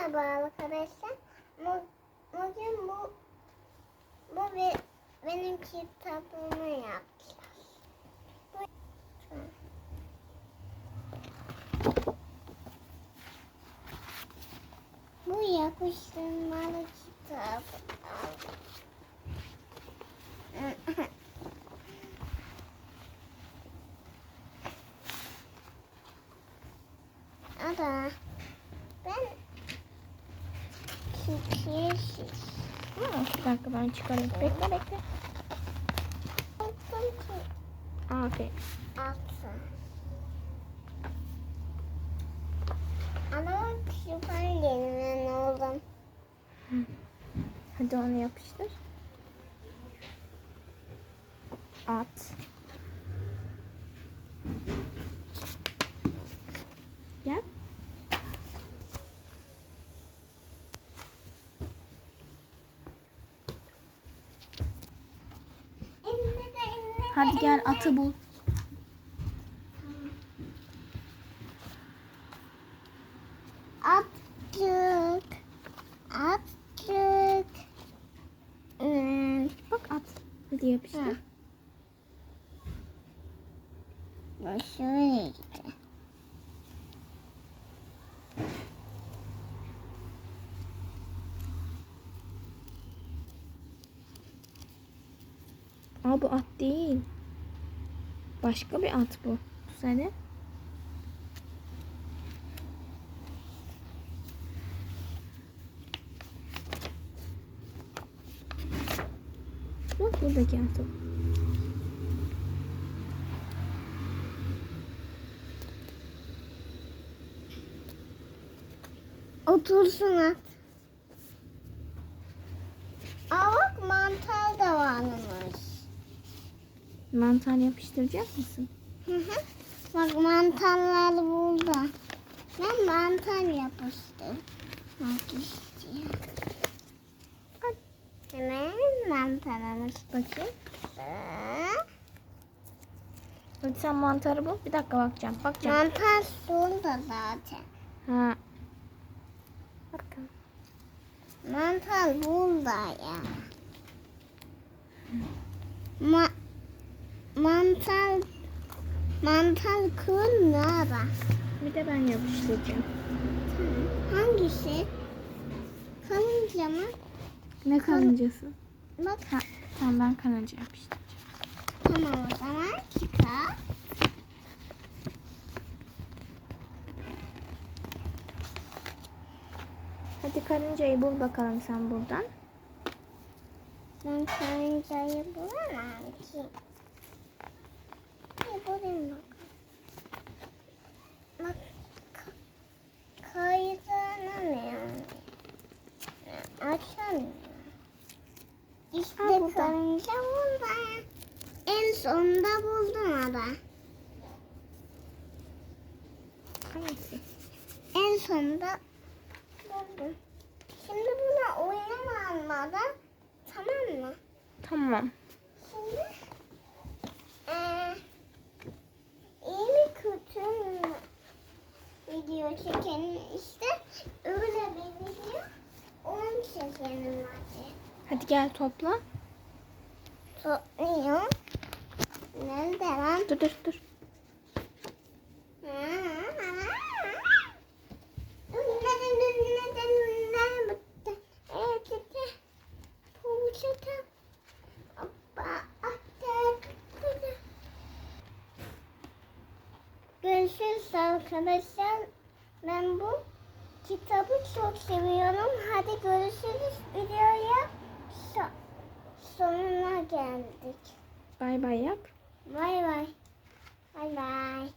Merhaba arkadaşlar. Bu- Bugün bu bu be- benim kitabımı yapacağız. Bu, yapıştırmalı kitap. Ada ben Türkiye'siz. Ha, bir dakika ben çıkarayım. Bekle bekle. Unuttum ki Aferin. altı. Ama süper gelinen oldum. Hadi onu yapıştır. At. Gel. Eline de eline de Hadi gel atı bul. Attık. Attık. Hmm. Bak at. Hı. Bu şöyle Aa bu at değil. Başka bir at bu. Hadi. Bak buradaki at o. Otursun at. Aa bak mantar da varmış. Mantar yapıştıracak mısın? Hı hı. Bak mantarlar burada. Ben mantar yapıştırmak istiyorum. Bak, Hemen mantarımız bakayım. Hadi sen mantarı bul. Bir dakika bakacağım. Bakacağım. Mantar burada zaten. Ha. Bakın. Mantar burada ya. Ma mantar mantar kıl nerede? Bir de ben yapıştıracağım. Hangisi? Kalınca mı? Ne kalıncası? Bak Ha, tamam ben kanınca yapıştıracağım. tamam o zaman çıkar. Hadi karıncayı bul bakalım sen buradan. Ben karıncayı bulamam ki. Bir bulayım bak. Bak ka- kaydıramıyorum. Açamıyorum. İşte karınca burada. En sonunda buldum. Hangisi? En sonunda buldum. Şimdi buna oynamamadan tamam mı? Tamam. Video çekelim işte öyle bir video onu çekelim hadi. Hadi gel topla. Topluyor. Nerede lan? Dur dur dur. Görüşürüz arkadaşlar. Ben bu kitabı çok seviyorum. Hadi görüşürüz. Videoya so- sonuna geldik. Bay bay yap. Bay bay. Bay bay.